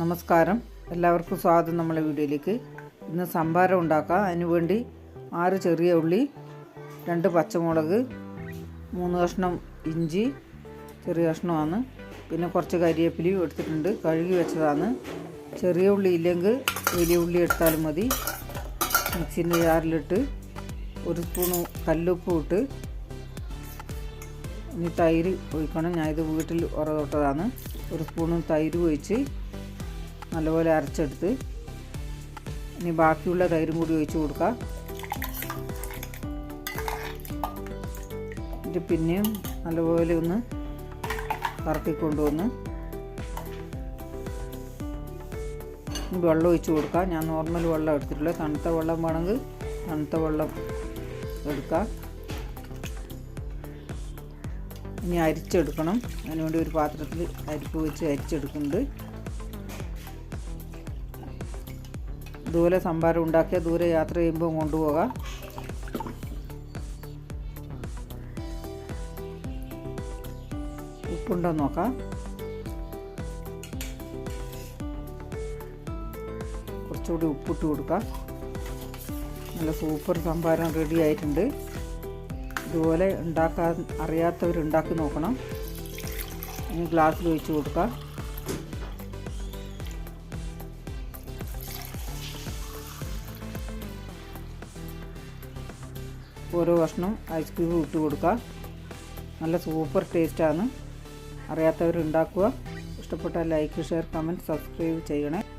നമസ്കാരം. എല്ലാവർക്കും സ്വാഗതം നമ്മളെ വീഡിയോയിലേക്ക്. ഇന്ന് സംഭാരം ഉണ്ടാക്കാം. അതിന് വേണ്ടി ആറ് ചെറിയ ഉള്ളി രണ്ട് പച്ചമുളക് മൂന്ന് കഷ്ണം ഇഞ്ചി ചെറിയ കഷ്ണമാണ്. പിന്നെ കുറച്ച് കരിവേപ്പിലയും എടുത്തിട്ടുണ്ട്. കഴുകി വെച്ചതാണ്. ചെറിയ ഉള്ളി ഇല്ലെങ്കിൽ വലിയ ഉള്ളി എടുത്താലും മതി. മിക്സിന്റെ ജാറിലിട്ട് ഒരു സ്പൂണ് കല്ലുപ്പ് ഇട്ട് ഇനി തൈര് ഒഴിക്കണം. ഞാൻ ഇത് വീട്ടിൽ ഉറ തൊട്ടതാണ് ഒരു സ്പൂണ് തൈര് ഒഴിച്ച് നല്ലപോലെ അരച്ചെടുത്ത് ഇനി ബാക്കിയുള്ള തൈരും കൂടി ഒഴിച്ച് കൊടുക്കുക എന്നിട്ട് പിന്നെയും നല്ലപോലെ ഒന്ന് കറക്കി കൊണ്ടുവന്ന് ഇനി വെള്ളം ഒഴിച്ച് കൊടുക്കുക ഞാൻ നോർമൽ വെള്ളം എടുത്തിട്ടുള്ളത് തണുത്ത വെള്ളം വേണമെങ്കിൽ തണുത്ത വെള്ളം എടുക്കാം. ഇനി അരിച്ചെടുക്കണം. അതിനുവേണ്ടി ഒരു പാത്രത്തിൽ അരിപ്പ് വെച്ച് അരിച്ചെടുക്കുന്നുണ്ട്. ദൂരെ സംഭാരം ഉണ്ടാക്കിയ ദൂരെ യാത്ര ചെയ്യുമ്പോൾ കൊണ്ടുപോകാം. ഉപ്പുണ്ടോ നോക്കാം. കുറച്ചുകൂടി ഉപ്പിട്ട് കൊടുക്കാം. നല്ല സൂപ്പർ സംഭാരം റെഡി ആയിട്ടുണ്ട്. ഇതുപോലെ ഉണ്ടാക്കാൻ അറിയാത്തവർ ഉണ്ടാക്കി നോക്കണം. ഇനി ഗ്ലാസ്സിൽ ഒഴിച്ച് കൊടുക്കാം. ഓരോ കഷ്ണം ഐസ് ക്യൂബ് ഇട്ട് കൊടുക്കുക. നല്ല സൂപ്പർ ടേസ്റ്റാണ് അറിയാത്തവരുണ്ടാക്കുക. ഇഷ്ടപ്പെട്ട ലൈക്ക് ഷെയർ കമന്റ് സബ്സ്ക്രൈബ് ചെയ്യണേ.